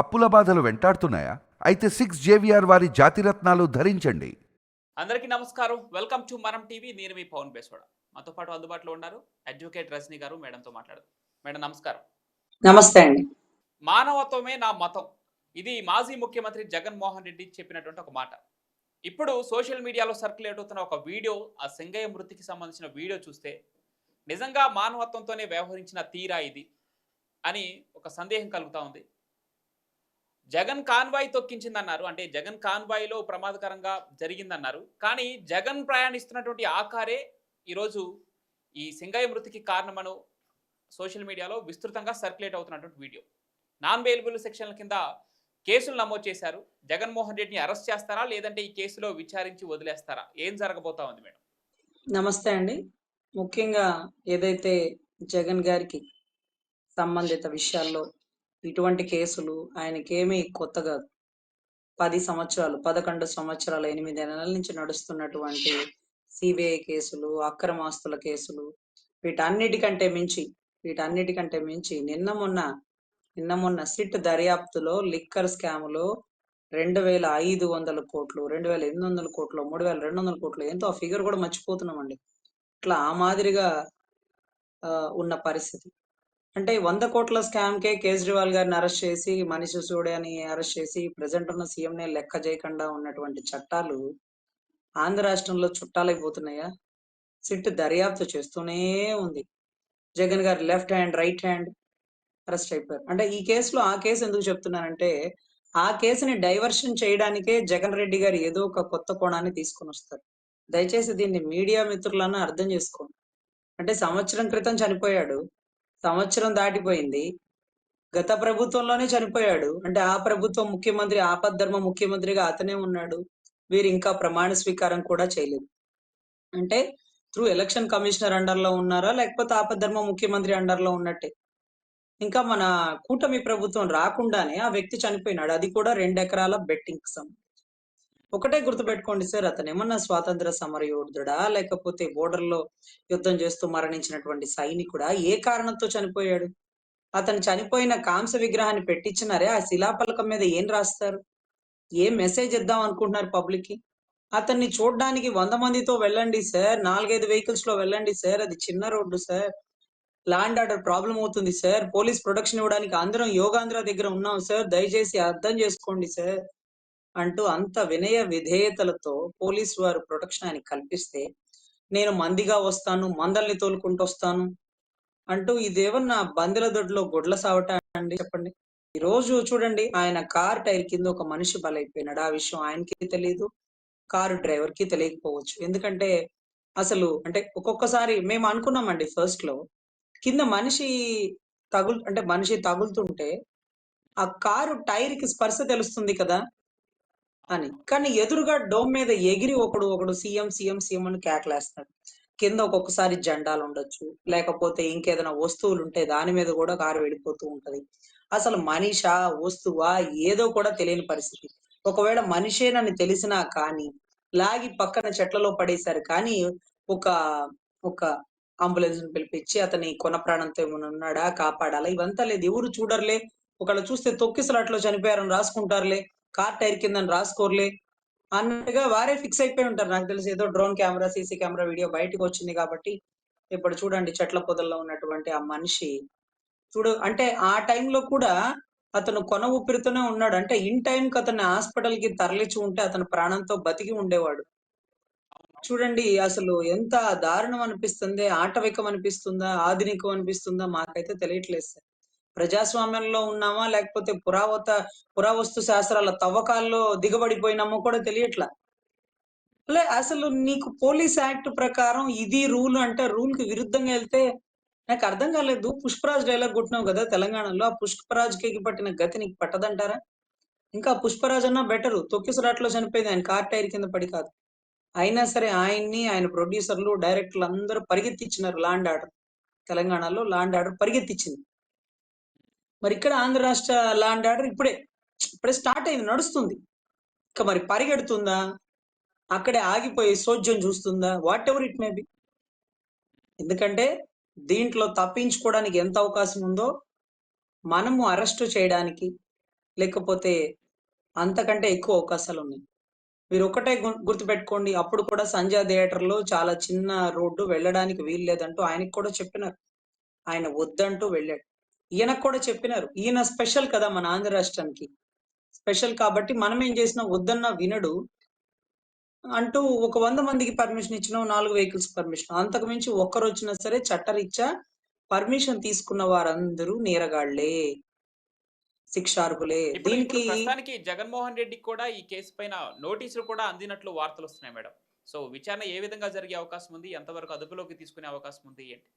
అప్పుల బాధలు వెంటాడుతున్నాయా? అయితే సిక్స్ జేవిఆర్ వారి జాతిరత్నాలు ధరించండి. అందరికీ నమస్కారం. వెల్కమ్ టు మనం టీవీ నేను మీ పవన్ బేస్వాడ. మాతో పాటు అందుబాటులో ఉన్నారు అడ్వకేట్ రజనీ గారు. మేడంతో మాట్లాడదు. మేడం నమస్కారం. నమస్తే అండి. మానవత్వమే నా మతం. ఇది మాజీ ముఖ్యమంత్రి జగన్మోహన్ రెడ్డి చెప్పినటువంటి ఒక మాట. ఇప్పుడు సోషల్ మీడియాలో సర్క్యులేట్ అవుతున్న ఒక వీడియో ఆ సింగయ్య మృతికి సంబంధించిన వీడియో చూస్తే నిజంగా మానవత్వంతోనే వ్యవహరించిన తీరా ఇది అని ఒక సందేహం కలుగుతా ఉంది. జగన్ కాన్వాయ్ తొక్కించిందన్నారు. అంటే జగన్ కాన్వాయ్లో ప్రమాదకరంగా జరిగిందన్నారు. కానీ జగన్ ప్రయాణిస్తున్నటువంటి ఆ కారే ఈరోజు ఈ సింగయ్య మృతికి కారణమను సోషల్ మీడియాలో విస్తృతంగా సర్క్యులేట్ అవుతున్నటువంటి వీడియో. నాన్ బెయిలబుల్ సెక్షన్ల కింద కేసులు నమోదు చేశారు. జగన్మోహన్ రెడ్డిని అరెస్ట్ చేస్తారా? లేదంటే ఈ కేసులో విచారించి వదిలేస్తారా? ఏం జరగబోతా ఉంది మేడం? నమస్తే అండి. ముఖ్యంగా ఏదైతే జగన్ గారికి సంబంధిత విషయాల్లో ఇటువంటి కేసులు ఆయనకేమీ కొత్త కాదు. పది సంవత్సరాలు పదకొండు సంవత్సరాలు ఎనిమిది నెలల నుంచి నడుస్తున్నటువంటి సిబిఐ కేసులు అక్రమాస్తుల కేసులు వీటన్నిటికంటే మించి వీటన్నిటికంటే మించి నిన్న మొన్న నిన్న మొన్న సిట్ దర్యాప్తులో లిక్కర్ స్కామ్లో రెండు వేల ఐదు వందల కోట్లు రెండు వేల ఎనిమిది వందల కోట్లు మూడు వేల రెండు వందల కోట్లు ఎంతో ఆ ఫిగర్ కూడా మర్చిపోతున్నామండి. ఇట్లా ఆ మాదిరిగా ఆ, ఉన్న పరిస్థితి. అంటే వంద కోట్ల స్కామ్ కే కేజ్రీవాల్ గారిని అరెస్ట్ చేసి మనిషి సూడని అరెస్ట్ చేసి ప్రజెంట్ ఉన్న సీఎం నే లెక్క చేయకుండా ఉన్నటువంటి చట్టాలు ఆంధ్ర రాష్ట్రంలో చుట్టాలైపోతున్నాయా సిట్ దర్యాప్తు చేస్తూనే ఉంది. జగన్ గారి left hand right hand arrest అయిపోయారు. అంటే ఈ కేసులో ఆ కేసు ఎందుకు చెప్తున్నానంటే ఆ కేసుని డైవర్షన్ చేయడానికే జగన్ రెడ్డి గారు ఏదో ఒక కొత్త కోణాన్ని తీసుకొని వస్తారు. దయచేసి దీన్ని మీడియా మిత్రులన్నా అర్థం చేసుకోండి. అంటే సంవత్సరం క్రితం చనిపోయాడు. సంవత్సరం దాటిపోయింది. గత ప్రభుత్వంలోనే చనిపోయాడు. అంటే ఆ ప్రభుత్వం ముఖ్యమంత్రి ఆపద్ధర్మ ముఖ్యమంత్రిగా అతనే ఉన్నాడు. వీరు ఇంకా ప్రమాణ స్వీకారం కూడా చేయలేదు. అంటే త్రూ ఎలక్షన్ కమిషనర్ అండర్లో ఉన్నారా? లేకపోతే ఆపద్ధర్మ ముఖ్యమంత్రి అండర్లో ఉన్నట్టే? ఇంకా మన కూటమి ప్రభుత్వం రాకుండానే ఆ వ్యక్తి చనిపోయినాడు. అది కూడా రెండు ఎకరాల బెట్టింగ్ సమ్. ఒకటే గుర్తుపెట్టుకోండి సార్ అతను ఏమన్నా స్వాతంత్ర సమరయోధుడా? లేకపోతే బోర్డర్లో యుద్ధం చేస్తూ మరణించినటువంటి సైనికుడా? ఏ కారణంతో చనిపోయాడు? అతను చనిపోయిన కాంస విగ్రహాన్ని పెట్టించినారే ఆ శిలాపలకం మీద ఏం రాస్తారు? ఏ మెసేజ్ ఇద్దాం అనుకుంటున్నారు పబ్లిక్కి అతన్ని చూడడానికి వంద మందితో వెళ్ళండి సార్ నాలుగైదు వెహికల్స్లో వెళ్ళండి సార్ అది చిన్న road sir. Land order problem అవుతుంది సార్ పోలీస్ ప్రొడక్షన్ ఇవ్వడానికి అందరం యోగాంధ్ర దగ్గర ఉన్నాం సార్ దయచేసి అర్థం చేసుకోండి సార్. అంటూ అంత వినయ విధేయతలతో పోలీస్ వారు ప్రొటెక్షన్ ఆయన కల్పిస్తే నేను మందిగా వస్తాను మందల్ని తోలుకుంటూ వస్తాను అంటూ ఇదేమన్నా బందెల దొడ్లో గొడ్ల సావట అండి చెప్పండి. ఈ రోజు చూడండి ఆయన కార్ టైర్ కింద ఒక మనిషి బలైపోయినాడు. ఆ విషయం ఆయనకి తెలియదు కారు డ్రైవర్కి తెలియకపోవచ్చు. ఎందుకంటే అసలు అంటే ఒక్కొక్కసారి మేము అనుకున్నామండి ఫస్ట్లో కింద మనిషి తగులు అంటే మనిషి తగులుతుంటే ఆ కారు టైర్కి స్పర్శ తెలుస్తుంది కదా? అని. కానీ ఎదురుగా డోమ్ మీద ఎగిరి ఒకడు ఒకడు సీఎం సీఎం సీఎం అని కేకలేస్తాడు. కింద ఒక్కొక్కసారి జెండాలు ఉండొచ్చు. లేకపోతే ఇంకేదైనా వస్తువులు ఉంటే దాని మీద కూడా కారు వెళ్ళిపోతూ ఉంటది. అసలు మనిషా వస్తువా ఏదో కూడా తెలియని పరిస్థితి. ఒకవేళ మనిషేనని తెలిసినా కానీ లాగి పక్కన చెట్లలో పడేశారు కానీ ఒక ఒక అంబులెన్స్ పిలిపించి అతని కొన ప్రాణంతో ఏమైనా ఉన్నాడా కాపాడాలా? ఇవంతా లేదు. ఎవరు చూడర్లే. ఒకళ్ళు చూస్తే తొక్కిసలాట్లో చనిపోయారని రాసుకుంటారులే. కార్ టైర్ కింద రాసుకోర్లే. అన్నట్టుగా వారే ఫిక్స్ అయిపోయి ఉంటారు. నాకు తెలిసి ఏదో drone camera CC camera video బయటకు వచ్చింది కాబట్టి ఇప్పుడు చూడండి చెట్ల పొదల్లో ఉన్నటువంటి ఆ మనిషి. చూడు అంటే ఆ టైంలో కూడా అతను కొన ఊపిరితోనే ఉన్నాడు. అంటే ఇన్ టైం కి అతన్ని హాస్పిటల్కి తరలిచి ఉంటే అతను ప్రాణంతో బతికి ఉండేవాడు. చూడండి అసలు ఎంత దారుణం అనిపిస్తుంది ఆటవికం అనిపిస్తుందా ఆధునికం అనిపిస్తుందా మాకైతే తెలియట్లేదు సార్. ప్రజాస్వామ్యంలో ఉన్నామా? లేకపోతే పురావత పురావస్తు శాస్త్రాల తవ్వకాల్లో దిగబడిపోయినామో కూడా తెలియట్లా? లే అసలు నీకు పోలీస్ యాక్ట్ ప్రకారం ఇది రూల్ అంటే రూల్కి విరుద్ధంగా వెళ్తే నాకు అర్థం కాలేదు. పుష్పరాజ్ డైలాగ్ కొట్టినావు కదా తెలంగాణలో. ఆ పుష్పరాజ్ కేకి పట్టిన గతి నీకు పట్టదంటారా? ఇంకా పుష్పరాజ్ అన్నా బెటరు. తొక్కిసరాట్లో చనిపోయింది ఆయన. కార్ టైర్ కింద పడి కాదు. అయినా సరే ఆయన్ని ఆయన ప్రొడ్యూసర్లు డైరెక్టర్లు అందరూ పరిగెత్తిచ్చినారు. Land order. తెలంగాణలో లాండ్ ఆర్డర్ పరిగెత్తిచ్చింది. మరి ఇక్కడ ఆంధ్ర రాష్ట్ర లాండ్ ఆర్డర్ ఇప్పుడే ఇప్పుడే స్టార్ట్ అయింది నడుస్తుంది. ఇంకా మరి పరిగెడుతుందా? అక్కడే ఆగిపోయి సోద్యం చూస్తుందా? Whatever it may be ఎందుకంటే దీంట్లో తప్పించుకోవడానికి ఎంత అవకాశం ఉందో మనము అరెస్ట్ చేయడానికి లేకపోతే అంతకంటే ఎక్కువ అవకాశాలు ఉన్నాయి. మీరు ఒకటే గుర్తుపెట్టుకోండి అప్పుడు కూడా సంజయ్ థియేటర్లో చాలా చిన్న రోడ్డు వెళ్ళడానికి వీలు లేదంటూ ఆయనకు కూడా చెప్పినారు. ఆయన వద్దంటూ వెళ్ళాడు. ఈయనకు కూడా చెప్పినారు. ఈయన స్పెషల్ కదా మన ఆంధ్ర రాష్ట్రానికి. స్పెషల్ కాబట్టి మనం ఏం చేసినా వద్దన్నా వినడు. అంటూ ఒక వంద మందికి పర్మిషన్ ఇచ్చిన నాలుగు వెహికల్స్ పర్మిషన్. అంతకు మించి ఒక్కరు వచ్చినా సరే చట్టరీత్యా పర్మిషన్ తీసుకున్న వారందరూ నేరగాళ్ళే. శిక్షార్హులే. దీనికి ప్రస్తుతానికి జగన్మోహన్ రెడ్డికి కూడా ఈ కేసు పైన నోటీసులు కూడా అందినట్లు వార్తలు వస్తున్నాయి మేడం. సో విచారణ ఏ విధంగా జరిగే అవకాశం ఉంది? ఎంతవరకు అదుపులోకి తీసుకునే అవకాశం ఉంది ఏంటి?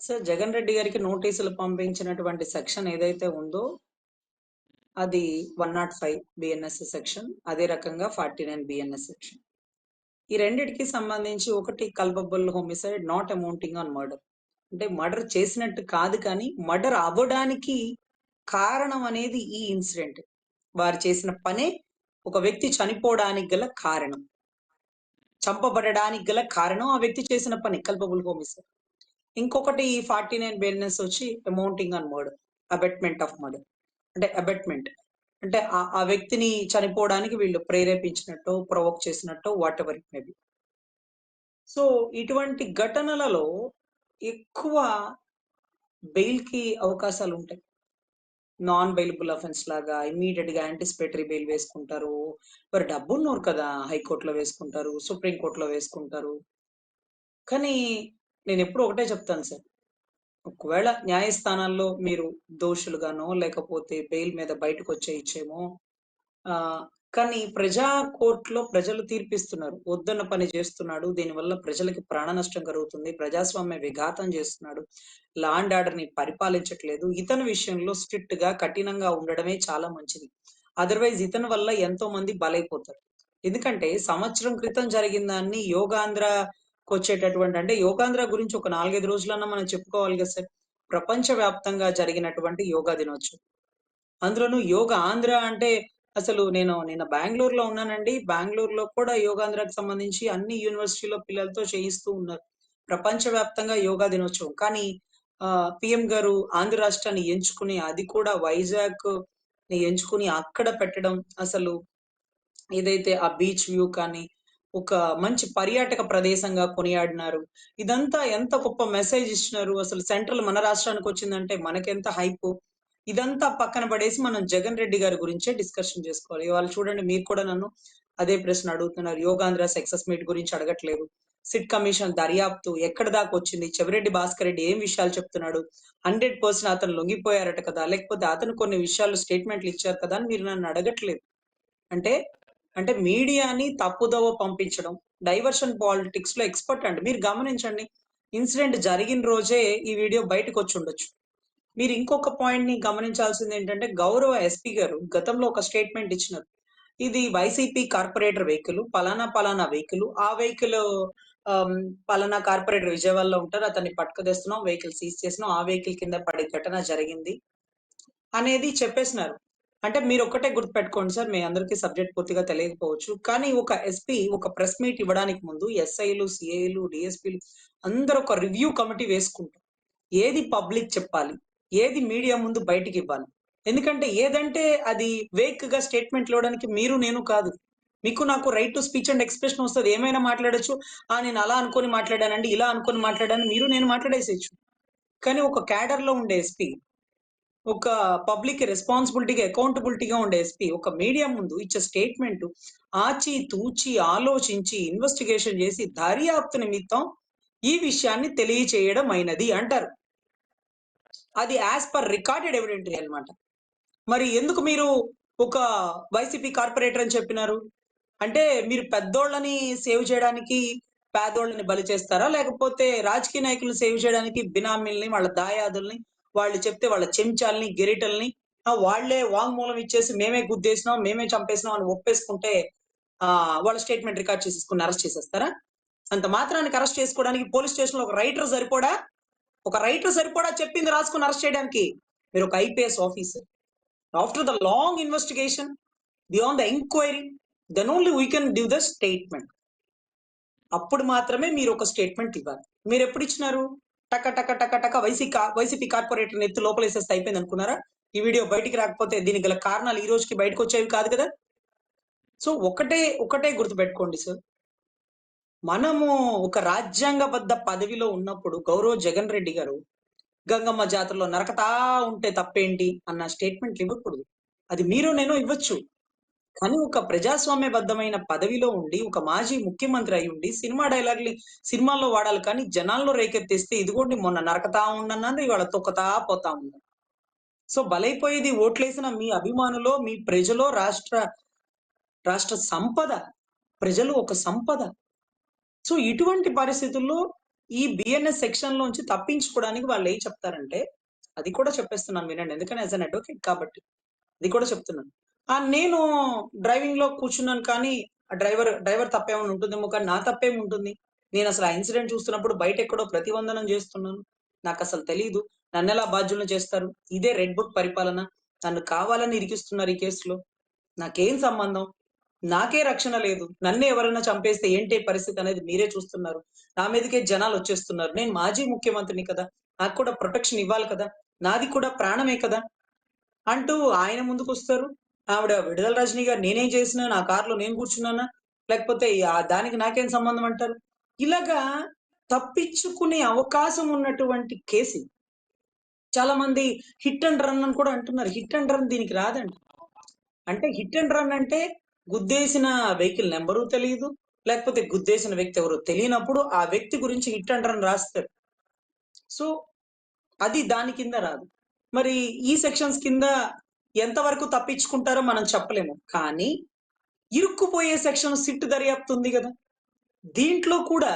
సార్ జగన్ రెడ్డి గారికి నోటీసులు పంపించినటువంటి సెక్షన్ ఏదైతే ఉందో అది one not five BNS section అదే రకంగా ఫార్టీ నైన్ బిఎన్ఎస్ సెక్షన్. ఈ రెండిటికి సంబంధించి ఒకటి culpable homicide not amounting on murder. అంటే మర్డర్ చేసినట్టు కాదు కానీ మర్డర్ అవ్వడానికి కారణం అనేది ఈ ఇన్సిడెంట్. వారు చేసిన పనే ఒక వ్యక్తి చనిపోవడానికి గల కారణం. చంపబడడానికి గల కారణం ఆ వ్యక్తి చేసిన పని కల్పబుల్ హోమిసైడ్. ఇంకొకటి ఫార్టీ నైన్ బిఎన్ఎస్ వచ్చి amounting and murder abetment of murder అంటే అబెట్మెంట్. అంటే ఆ వ్యక్తిని చనిపోవడానికి వీళ్ళు ప్రేరేపించినట్టు ప్రొవోక్ చేసినట్టు whatever it may be so ఇటువంటి ఘటనలలో ఎక్కువ బెయిల్కి అవకాశాలు ఉంటాయి నాన్ బెయిలబుల్ అఫెన్స్ లాగా ఇమీడియట్గా యాంటిసిపేటరీ బెయిల్ వేసుకుంటారు. మరి డబ్బు ఉన్నారు కదా హైకోర్టులో వేసుకుంటారు సుప్రీం కోర్టులో వేసుకుంటారు. కానీ నేను ఎప్పుడు ఒకటే చెప్తాను సార్. ఒకవేళ న్యాయస్థానాల్లో మీరు దోషులుగానో లేకపోతే బెయిల్ మీద బయటకు వచ్చే ఇచ్చేమో ఆ కానీ ప్రజా కోర్టులో ప్రజలు తీర్పిస్తున్నారు. వద్దన్న పని చేస్తున్నాడు. దీనివల్ల ప్రజలకి ప్రాణ నష్టం కలుగుతుంది. ప్రజాస్వామ్య విఘాతం చేస్తున్నాడు. లా అండ్ని పరిపాలించట్లేదు. ఇతని విషయంలో స్ట్రిక్ట్గా కఠినంగా ఉండడమే చాలా మంచిది. అదర్వైజ్ ఇతని వల్ల ఎంతో మంది బలైపోతారు. ఎందుకంటే సంవత్సరం క్రితం జరిగిన దాన్ని యోగాంధ్ర వచ్చేటటువంటి అంటే యోగాంధ్ర గురించి ఒక నాలుగైదు రోజులన్నా మనం చెప్పుకోవాలి కదా సార్. ప్రపంచ వ్యాప్తంగా జరిగినటువంటి యోగా దినోత్సవం. అందులోనూ యోగా ఆంధ్ర అంటే అసలు నేను నిన్న బెంగళూరులో ఉన్నానండి. బెంగళూరులో కూడా యోగాంధ్రకు సంబంధించి అన్ని యూనివర్సిటీలో పిల్లలతో చేయిస్తూ ఉన్నారు. ప్రపంచ వ్యాప్తంగా యోగా దినోత్సవం. కానీ ఆ పిఎం గారు ఆంధ్ర రాష్ట్రాన్ని ఎంచుకుని అది కూడా వైజాగ్ని ఎంచుకుని అక్కడ పెట్టడం అసలు ఏదైతే ఆ బీచ్ వ్యూ కానీ ఒక మంచి పర్యాటక ప్రదేశంగా కొనియాడినారు. ఇదంతా ఎంత గొప్ప మెసేజ్ ఇచ్చినారు? అసలు సెంట్రల్ మన రాష్ట్రానికి వచ్చిందంటే మనకెంత హైప్? ఇదంతా పక్కన పడేసి మనం జగన్ రెడ్డి గారి గురించే డిస్కషన్ చేసుకోవాలి. ఇవాళ చూడండి మీరు కూడా నన్ను అదే ప్రశ్న అడుగుతున్నారు. యోగాంధ్ర సక్సెస్ మీట్ గురించి అడగట్లేదు. సిట్ కమిషన్ దర్యాప్తు ఎక్కడ దాకా వచ్చింది? చెవిరెడ్డి భాస్కర్ రెడ్డి ఏం విషయాలు చెప్తున్నాడు? హండ్రెడ్ పర్సెంట్ అతను లొంగిపోయారట కదా? లేకపోతే అతను కొన్ని విషయాలు స్టేట్మెంట్లు ఇచ్చారు కదా అని మీరు నన్ను అడగట్లేదు. అంటే అంటే మీడియాని తప్పుదోవ పంపించడం డైవర్షన్ పాలిటిక్స్లో ఎక్స్పర్ట్ అండి. మీరు గమనించండి ఇన్సిడెంట్ జరిగిన రోజే ఈ వీడియో బయటకు వచ్చి ఉండొచ్చు. మీరు ఇంకొక పాయింట్ని గమనించాల్సింది ఏంటంటే గౌరవ ఎస్పీ గారు గతంలో ఒక స్టేట్మెంట్ ఇచ్చినారు. ఇది వైసీపీ కార్పొరేటర్ వెహికల్ పలానా పలానా వెహికల్ ఆ వెహికల్ పలానా కార్పొరేటర్ విజయవాడలో ఉంటారు అతన్ని పట్టుకదేస్తున్నాం వెహికల్ సీజ్ చేసినాం ఆ వెహికల్ కింద పడే ఘటన జరిగింది అనేది చెప్పేసినారు. అంటే మీరు ఒక్కటే గుర్తుపెట్టుకోండి సార్ మీ అందరికీ సబ్జెక్ట్ పూర్తిగా తెలియకపోవచ్చు. కానీ ఒక ఎస్పీ ఒక ప్రెస్ మీట్ ఇవ్వడానికి ముందు ఎస్ఐలు సిఐలు డిఎస్పీలు అందరూ ఒక రివ్యూ కమిటీ వేసుకుంటారు. ఏది పబ్లిక్ చెప్పాలి ఏది మీడియా ముందు బయటికి ఇవ్వాలి. ఎందుకంటే ఏదంటే అది వేక్గా స్టేట్మెంట్ ఇవ్వడానికి మీరు నేను కాదు. మీకు నాకు right to speech and expression వస్తుంది. ఏమైనా మాట్లాడొచ్చు. ఆ నేను అలా అనుకొని మాట్లాడానండి ఇలా అనుకొని మాట్లాడాను మీరు నేను మాట్లాడేసేయచ్చు. కానీ ఒక క్యాడర్లో ఉండే ఎస్పీ ఒక పబ్లిక్ రెస్పాన్సిబిలిటీగా అకౌంటబిలిటీగా ఉండే ఎస్పీ ఒక మీడియా ముందు ఇచ్చే స్టేట్మెంట్ ఆచి తూచి ఆలోచించి ఇన్వెస్టిగేషన్ చేసి దర్యాప్తు నిమిత్తం ఈ విషయాన్ని తెలియచేయడం అయినది అంటారు. అది యాజ్ పర్ రికార్డెడ్ ఎవిడెంటరీ అన్నమాట. మరి ఎందుకు మీరు ఒక వైసీపీ కార్పొరేటర్ అని చెప్పినారు? అంటే మీరు పెద్దోళ్ళని సేవ్ చేయడానికి పేదోళ్ళని బలి చేస్తారా? లేకపోతే రాజకీయ నాయకులను సేవ్ చేయడానికి బినామీల్ని వాళ్ళ దాయాదుల్ని వాళ్ళు చెప్తే వాళ్ళ చెంచాలని గెరిటల్ని వాళ్ళే వాళ్ళే వాంగ్మూలం ఇచ్చేసి మేమే గుద్దేసినాం మేమే చంపేసినాం అని ఒప్పేసుకుంటే ఆ వాళ్ళ స్టేట్మెంట్ రికార్డ్ చేసేసుకుని అరెస్ట్ చేసేస్తారా? అంత మాత్రానికి అరెస్ట్ చేసుకోవడానికి పోలీస్ స్టేషన్లో ఒక రైటర్ సరిపోడా? ఒక రైటర్ సరిపోడా చెప్పింది రాసుకుని అరెస్ట్ చేయడానికి? మీరు ఒక IPS officer. After the long investigation beyond the enquiry then only we can give the statement. అప్పుడు మాత్రమే మీరు ఒక స్టేట్మెంట్ ఇవ్వాలి. మీరు ఎప్పుడు ఇచ్చినారు? టక టక టక టక వైసీ వైసీపీ కార్పొరేటర్ ఎత్తి లోపలేసేస్తే అయిపోయింది అనుకున్నారా? ఈ వీడియో బయటికి రాకపోతే దీనికి గల కారణాలు ఈ రోజుకి బయటకు వచ్చేవి కాదు కదా? సో ఒకటే ఒకటే గుర్తుపెట్టుకోండి సార్. మనము ఒక రాజ్యాంగబద్ధ పదవిలో ఉన్నప్పుడు గౌరవ్ జగన్ రెడ్డి గారు గంగమ్మ జాతరలో నరకతా ఉంటే తప్పేంటి అన్న స్టేట్మెంట్ ఇవ్వకూడదు. అది మీరు నేను ఇవ్వచ్చు. కానీ ఒక ప్రజాస్వామ్యబద్ధమైన పదవిలో ఉండి ఒక మాజీ ముఖ్యమంత్రి అయి ఉండి సినిమా డైలాగ్లు సినిమాల్లో వాడాలి కానీ జనాల్లో రేకెత్తిస్తే ఇదిగోండి మొన్న నరకతా ఉండన్నాను ఇవాళ తొక్కతా పోతా ఉన్నాను సో బలైపోయేది ఓట్లేసిన మీ అభిమానులో మీ ప్రజలో రాష్ట్ర రాష్ట్ర సంపద ప్రజలు ఒక సంపద. సో ఇటువంటి పరిస్థితుల్లో ఈ బిఎన్ఎస్ సెక్షన్ లోంచి తప్పించుకోవడానికి వాళ్ళు ఏం చెప్తారంటే అది కూడా చెప్పేస్తున్నాను వినండి ఎందుకంటే యాజ్ అన్ అడ్వకేట్ కాబట్టి అది కూడా చెప్తున్నాను. నేను డ్రైవింగ్లో కూర్చున్నాను కానీ ఆ డ్రైవర్ డ్రైవర్ తప్పేమైనా ఉంటుందేమో కానీ నా తప్పేం ఉంటుంది నేను అసలు ఆ ఇన్సిడెంట్ చూస్తున్నప్పుడు బయట ఎక్కడో ప్రతిబంధనం చేస్తున్నాను. నాకు అసలు తెలియదు నన్ను ఎలా బాధ్యులను చేస్తారు? ఇదే రెడ్ బుక్ పరిపాలన. నన్ను కావాలని ఇరికిస్తున్నారు ఈ కేసులో. నాకేం సంబంధం? నాకే రక్షణ లేదు. నన్ను ఎవరైనా చంపేస్తే ఏంటి పరిస్థితి అనేది మీరే చూస్తున్నారు. నా మీదకే జనాలు వచ్చేస్తున్నారు. నేను మాజీ ముఖ్యమంత్రిని కదా? నాకు కూడా ప్రొటెక్షన్ ఇవ్వాలి కదా? నాది కూడా ప్రాణమే కదా? అంటూ ఆయన ముందుకు వస్తారు ఆవిడ విడుదల రజనీ గారు నేనేం చేసినా నా కారులో నేను కూర్చున్నానా? లేకపోతే ఆ దానికి నాకేం సంబంధం అంటారు? ఇలాగా తప్పించుకునే అవకాశం ఉన్నటువంటి కేసు. చాలా మంది హిట్ అండ్ రన్ అని కూడా అంటున్నారు. హిట్ అండ్ రన్ దీనికి రాదండి. అంటే హిట్ అండ్ రన్ అంటే గుద్దేసిన వెహికల్ నెంబరు తెలియదు లేకపోతే గుద్దేసిన వ్యక్తి ఎవరు తెలియనప్పుడు ఆ వ్యక్తి గురించి హిట్ అండ్ రన్ రాస్తారు. సో అది దాని కింద రాదు. మరి ఈ సెక్షన్స్ కింద ఎంతవరకు తప్పించుకుంటారో మనం చెప్పలేము. కానీ ఇరుక్కుపోయే సెక్షన్ సిట్ దర్యాప్తు ఉంది కదా. దీంట్లో కూడా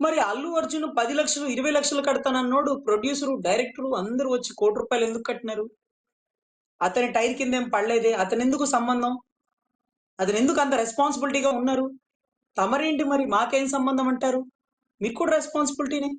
మరి అల్లు అర్జున్ పది లక్షలు ఇరవై లక్షలు కడతానన్నోడు ప్రొడ్యూసరు డైరెక్టరు అందరూ వచ్చి కోటి రూపాయలు ఎందుకు కట్టినారు? అతని టైర్ కింద ఏం పడలేదే? అతను ఎందుకు సంబంధం? అతను ఎందుకు అంత రెస్పాన్సిబిలిటీగా ఉన్నారు? తమరేంటి మరి మాకేం సంబంధం అంటారు? మీకు కూడా రెస్పాన్సిబిలిటీనే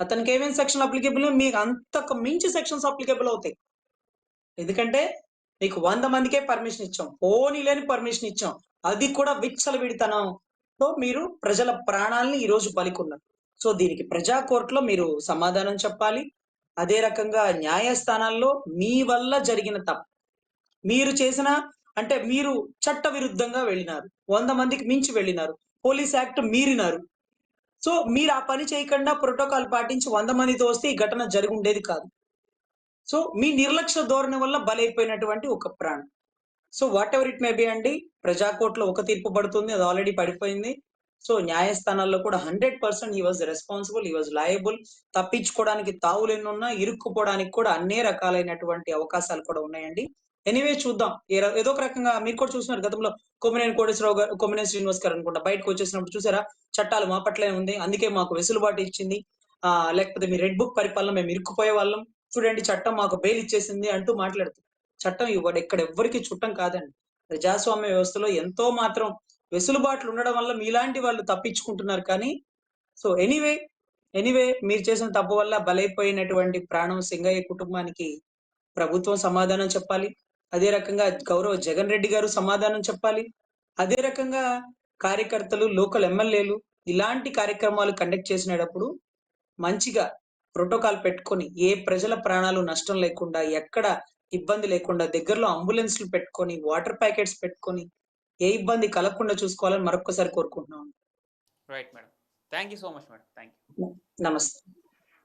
అతనికి ఏమేమి సెక్షన్ అప్లికేబుల్ మీకు అంతకు మించి సెక్షన్స్ అప్లికేబుల్ అవుతాయి. ఎందుకంటే నీకు వంద మందికే పర్మిషన్ ఇచ్చాం. పోనీ లేని పర్మిషన్ ఇచ్చాం. అది కూడా విచ్చల విడితనంతో మీరు ప్రజల ప్రాణాలని ఈ రోజు బలికున్నారు సో దీనికి ప్రజా కోర్టులో మీరు సమాధానం చెప్పాలి. అదే రకంగా న్యాయస్థానాల్లో మీ వల్ల జరిగిన తప్పు. మీరు చేసిన అంటే మీరు చట్ట విరుద్ధంగా వెళ్ళినారు. వంద మందికి మించి వెళ్ళినారు. Police act మీరినారు. సో మీరు ఆ పని చేయకుండా ప్రోటోకాల్ పాటించి వంద మందితో వస్తే ఈ ఘటన జరిగి ఉండేది కాదు. సో మీ నిర్లక్ష్య ధోరణి వల్ల బలైపోయినటువంటి ఒక ప్రాణం. So whatever it may be అండి ప్రజా ఒక తీర్పు పడుతుంది అది ఆల్రెడీ పడిపోయింది. సో న్యాయస్థానాల్లో కూడా హండ్రెడ్ పర్సెంట్ ఈ వాజ్ రెస్పాన్సిబుల్ ఈ వాజ్ లయబుల్ తప్పించుకోవడానికి తావులు ఎన్నున్నా ఇరుక్కుపోవడానికి కూడా అన్ని రకాలైనటువంటి అవకాశాలు కూడా ఉన్నాయండి. ఎనీవే చూద్దాం. ఏదో ఒక రకంగా మీరు కూడా చూస్తున్నారు గతంలో కొమ్మినేని కోటేశ్వరరావు గారు కొమ్మినేని శ్రీనివాస్ గారు అనుకుంటా బయటకు వచ్చేసినప్పుడు చూసారా? చట్టాలు మా పట్లే ఉంది అందుకే మాకు వెసులుబాటు ఇచ్చింది. ఆ లేకపోతే మీ రెడ్ బుక్ పరిపాలన మేము ఇరుక్కుపోయే వాళ్ళం. చూడండి చట్టం మాకు బెయిల్ ఇచ్చేసింది అంటూ మాట్లాడుతుంది చట్టం ఇవ్వడు ఇక్కడ ఎవ్వరికి చుట్టం కాదండి. ప్రజాస్వామ్య వ్యవస్థలో ఎంతో మాత్రం వెసులుబాట్లు ఉండడం వల్ల మీలాంటి వాళ్ళు తప్పించుకుంటున్నారు కానీ సో ఎనీవే ఎనీవే మీరు చేసిన తప్పు వల్ల బలైపోయినటువంటి ప్రాణం సింగయ్య కుటుంబానికి ప్రభుత్వం సమాధానం చెప్పాలి. అదే రకంగా గౌరవ జగన్ రెడ్డి గారు సమాధానం చెప్పాలి. అదే రకంగా కార్యకర్తలు లోకల్ ఎమ్మెల్యేలు ఇలాంటి కార్యక్రమాలు కండక్ట్ చేసినప్పుడు మంచిగా ప్రోటోకాల్ పెట్టుకొని ఏ ప్రజల ప్రాణాలు నష్టం లేకుండా ఎక్కడ ఇబ్బంది లేకుండా దగ్గరలో అంబులెన్స్లు పెట్టుకొని వాటర్ ప్యాకెట్స్ పెట్టుకొని ఏ ఇబ్బంది కలగకుండా చూసుకోవాలని మరొకసారి కోరుకుంటున్నాను right madam thank you so much madam thank you నమస్తే.